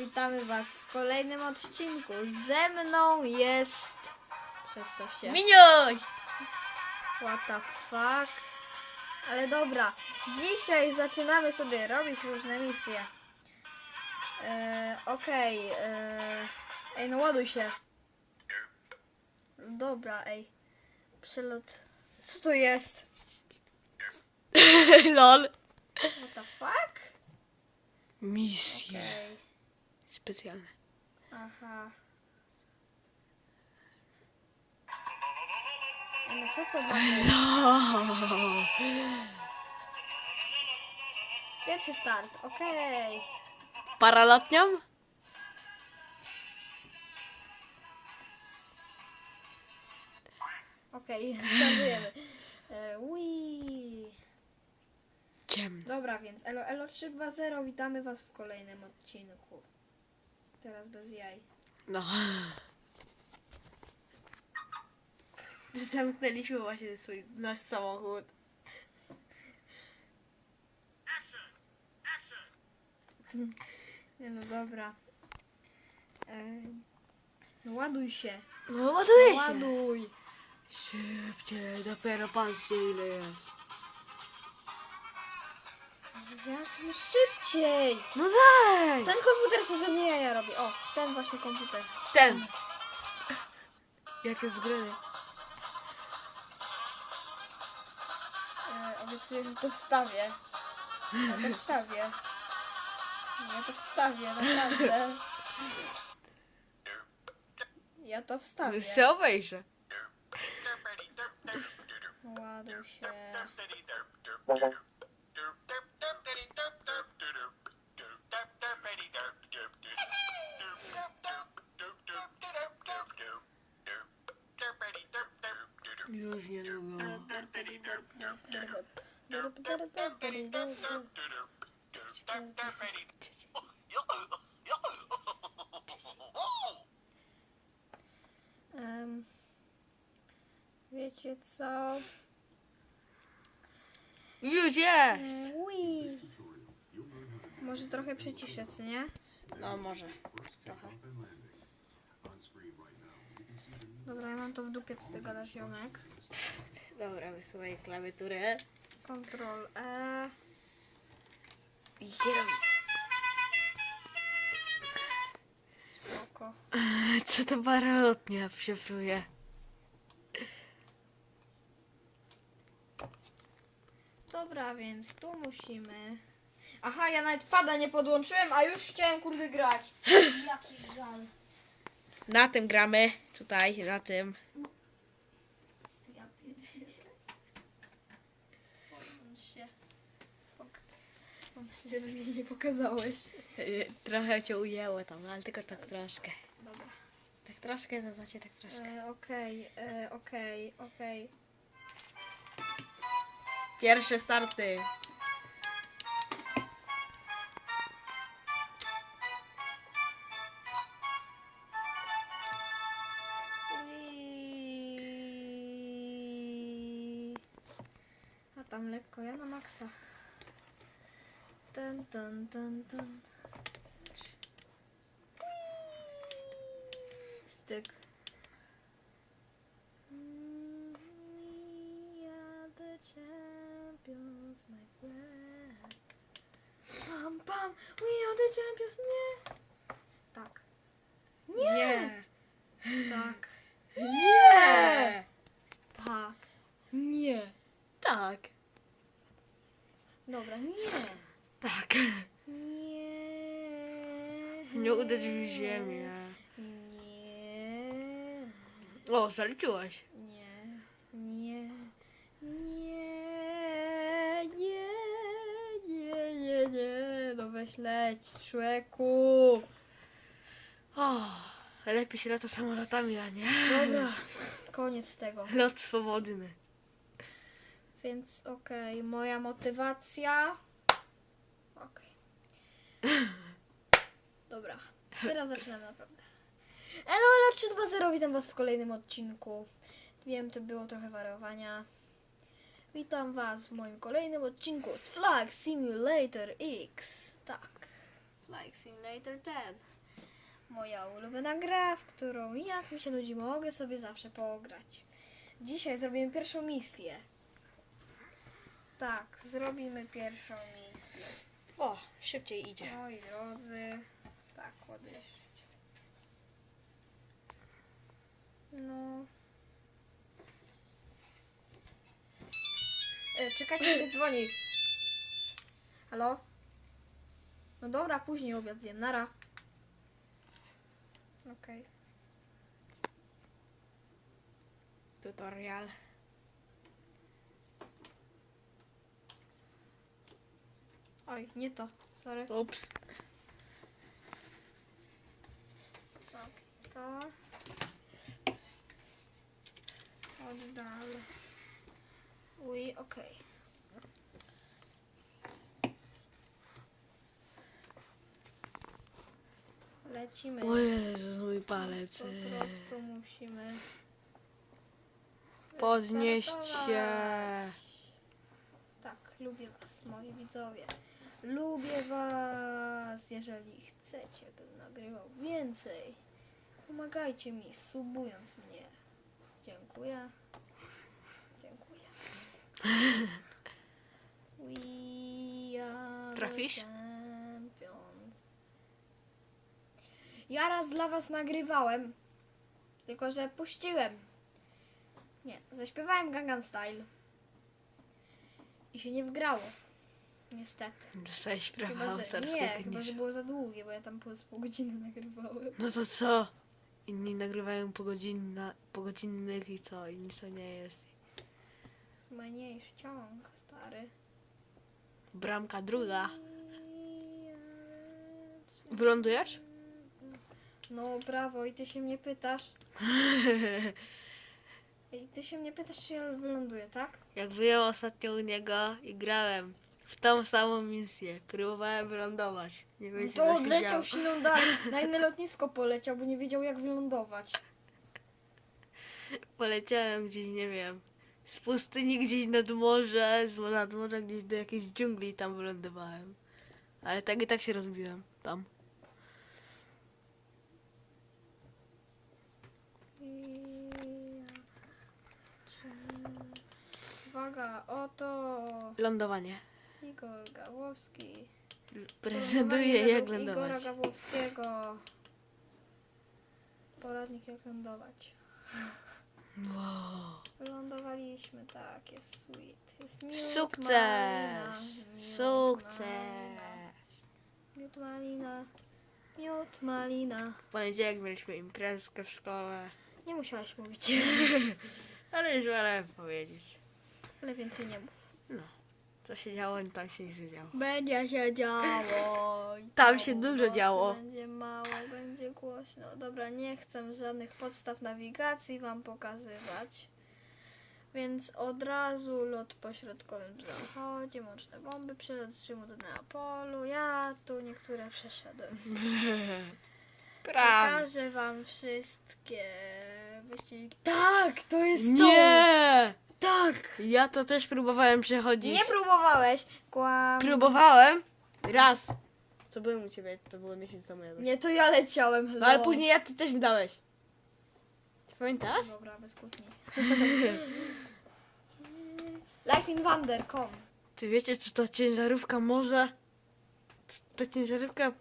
Witamy Was w kolejnym odcinku. Ze mną jest. Przedstaw się. Miniuś! What the fuck? Ale dobra, dzisiaj zaczynamy sobie robić różne misje. E, Okej. e, Ej, no ładuj się. Dobra, ej. Przelot. Co to jest? Lol. What the fuck? Misje Ej, specjalne. aha. No co to będzie? Pierwszy start, okej. Paralotnią? Okej, startujemy. E, Ui. Ciemno. Dobra, więc Elo Elo 320 witamy Was w kolejnym odcinku. Teraz bez jaj. No. Zamknęliśmy właśnie swój, nasz samochód. Nie no dobra. E, no ładuj się. No ładuje się. Ładuj. Szybciej, dopiero patrzcie ile jest. Jak no szybciej. No dalej! Ten komputer sobie ze mnie jaja robi. O, ten właśnie komputer. Ten. Jak jest zgrany. E, obiecuję, że to wstawię. Ja to wstawię. Ja to wstawię, naprawdę. Ja to wstawię. Już się obejrzę. Ładuj się. Już niedługo. Em, wiecie co? Już jest! Ui. Może trochę przyciszę, co nie? No może. Trochę. Dobra, ja mam to w dupie, co ty gadasz, ziomek. Dobra, wysuwaj klawiaturę. Ctrl E. Kieruj. Spoko. Co to paralotnia szyfruje? Dobra, więc tu musimy... Aha, ja nawet pada nie podłączyłem, a już chciałem kurde grać. Jaki żal. Na tym gramy. Tutaj, na tym. Ja pierdolę. Podłącz się. Pok- Że mi nie pokazałeś. Y, Trochę cię ujęło tam, ale tylko tak troszkę. Dobra. Tak troszkę, to znaczy tak troszkę. E, Okej, e, okej, okej. Pierwsze starty. Ui. A tam lekko, ja na maksa. Ten, ten, ten, ten. Styk. We are the champions, my friend. Pam, pam, we are the champions, nie! Tak. Nie! Tak. Nie! Tak. Nie! Tak! Dobra, nie. Tak! Nie. Nie uderz w ziemię. Nie. O, zaliczyłaś. Nie. Nie. Nie. Nie. Nie, nie, nie. No weź leć, człeku. O, lepiej się lata samolotami, a nie? Dobra, koniec tego. Lot swobodny. Więc okej, moja motywacja. Dobra, teraz zaczynamy naprawdę. Elo, elo 320, witam was w kolejnym odcinku. Wiem, to było trochę wariowania. Witam was w moim kolejnym odcinku z Flag Simulator X. Tak, Flight Simulator 10. Moja ulubiona gra, w którą jak mi się nudzi, mogę sobie zawsze pograć. Dzisiaj zrobimy pierwszą misję. Tak, zrobimy pierwszą misję. O, szybciej idzie. Moi drodzy, tak, ładujesz. No. E, czekajcie, ktoś dzwoni. Halo? No dobra, później obiad zjem. Nara. Okej. Tutorial. Oj, nie to. Sorry. Ups. Zamknij to. Oddal. Uj, okej. Lecimy. O Jezus, mój palec. Po prostu musimy Podnieść się. Tak, lubię was, moi widzowie. Lubię was. Jeżeli chcecie, bym nagrywał więcej, pomagajcie mi, subując mnie. Dziękuję. Dziękuję. We are Trafisz? champions. Ja raz dla was nagrywałem, tylko że puściłem. Nie, zaśpiewałem Gangnam Style. I się nie wgrało. Niestety. Dostałeś prawa Chyba, że, autorskie. nie, chyba, że było za długie, bo ja tam po pół godziny nagrywałem. No to co? Inni nagrywają po, godzinna, po godzinnych i co? I nic to nie jest. Zmniejsz ciąg, stary. Bramka druga. Wylądujesz? No brawo, i ty się mnie pytasz. I ty się mnie pytasz, czy ja wyląduję, tak? Jak byłem ostatnio u niego i grałem w tą samą misję. Próbowałem wylądować. Nie No wiecie, to co się odleciał działo. w siną dal. Na inne lotnisko poleciał, bo nie wiedział jak wylądować. Poleciałem gdzieś, nie wiem, z pustyni gdzieś nad morze, z nad morza gdzieś do jakiejś dżungli i tam wylądowałem. Ale tak i tak się rozbiłem tam. Uwaga, oto Lądowanie. Igor Gawłowski. Prezentuję jak Igora lądować. Gawłowskiego. Poradnik jak lądować. Wow. Lądowaliśmy, tak, jest sweet. Jest miód, Sukces! malina, miód, Sukces! malina, Miód malina. Miód malina. W poniedziałek mieliśmy imprezkę w szkole. Nie musiałaś mówić, Ale już wolę powiedzieć. ale więcej nie mów. No. Co się działo, tam się nic nie działo. Będzie się działo. i Tam to się dużo głosu działo. Będzie mało, będzie głośno. Dobra, nie chcę żadnych podstaw nawigacji wam pokazywać. Więc od razu lot po środkowym zachodzie, mocne bomby, przelot z Rzymu do Neapolu. Ja tu niektóre przeszedłem. Prawie. Pokażę wam wszystkie wyścigi. Tak, to jest Nie! Tak! Ja to też próbowałem przechodzić. Nie próbowałeś! Kłam. Próbowałem raz. Co byłem u ciebie? To było miesiąc temu jakoś. Nie, to ja leciałem. Hello. No ale później ja ty też mi dałeś. Pamiętasz? Dobra, bez kłótni. Life in Wonder.com Ty wiecie, czy to ciężarówka może? Ta ciężarówka...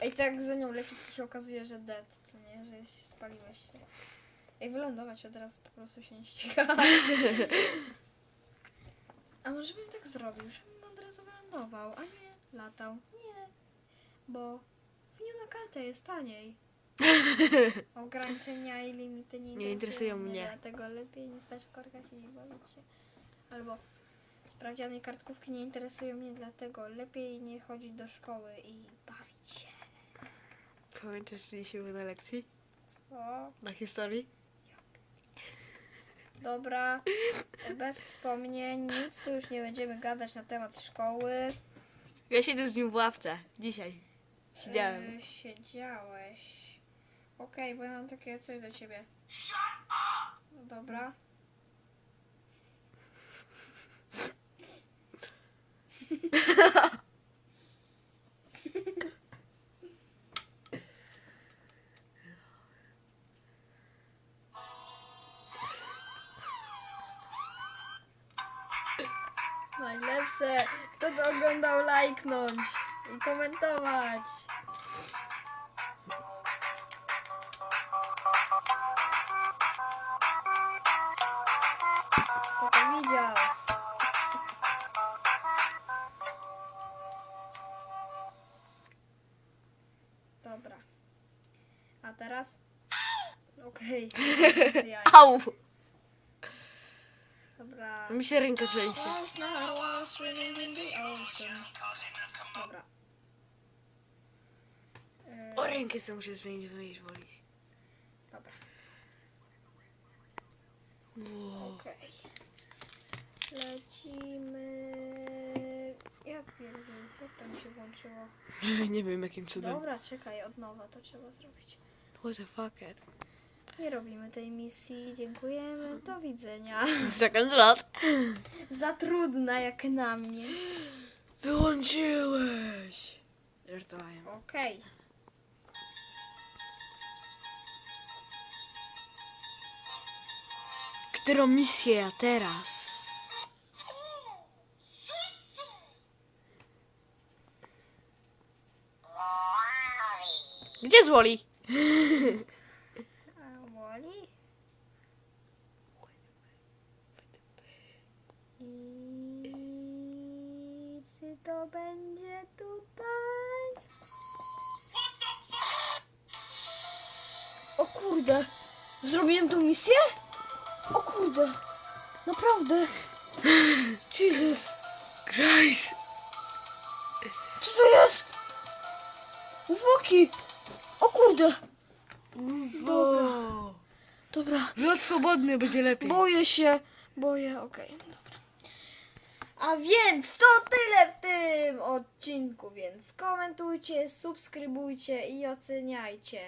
Ej, tak za nią leci, to się okazuje, że dead, co nie? Że się spaliłeś się. Ej, wylądować od razu po prostu się nie ściga. A może bym tak zrobił, żebym od razu wylądował, a nie latał. Nie, bo w Nunakate jest taniej. Ograniczenia i limity nie, Nie interesują mnie. Dlatego lepiej nie stać korkać i nie bawić się. Albo sprawdziane kartkówki nie interesują mnie, dlatego lepiej nie chodzić do szkoły i bawić się. Pamiętasz, dzisiaj było na lekcji? Co? Na historii? Dobra, bez wspomnień, nic tu już nie będziemy gadać na temat szkoły. Ja siedzę z nim w ławce. Dzisiaj. Siedziałem. Yy, siedziałeś. Okej, bo ja mam takie coś do ciebie. No Dobra. najlepsze. Kto to oglądał, lajknąć i komentować. Kto to widział? Dobra. A teraz? Okej. Okay. Au! Dobra. Mi się ręka trzęsie. Swimming in the ocean. Dobra. E, O rękę sobie muszę zmienić, bo mnie boli. dobra, Wow. okej. Lecimy. Ja pierdolę, jak to mi się włączyło? Nie wiem jakim cudem. Dobra, czekaj, od nowa to trzeba zrobić. What the fucker? Nie robimy tej misji, dziękujemy, do widzenia. Second lot. Za trudna jak na mnie. Wyłączyłeś! Żartowałem. Okej. Którą misję ja teraz? Gdzie zwoli? A Woli? I czy to będzie tutaj? O kurde! Zrobiłem tą misję? O kurde! Naprawdę! Jesus! Christ! Co to jest? Uwoki! O kurde! Dobra. Dobra. Lot swobodny będzie lepiej. Boję się, boję, okej, dobra. A więc to tyle w tym odcinku, więc komentujcie, subskrybujcie i oceniajcie.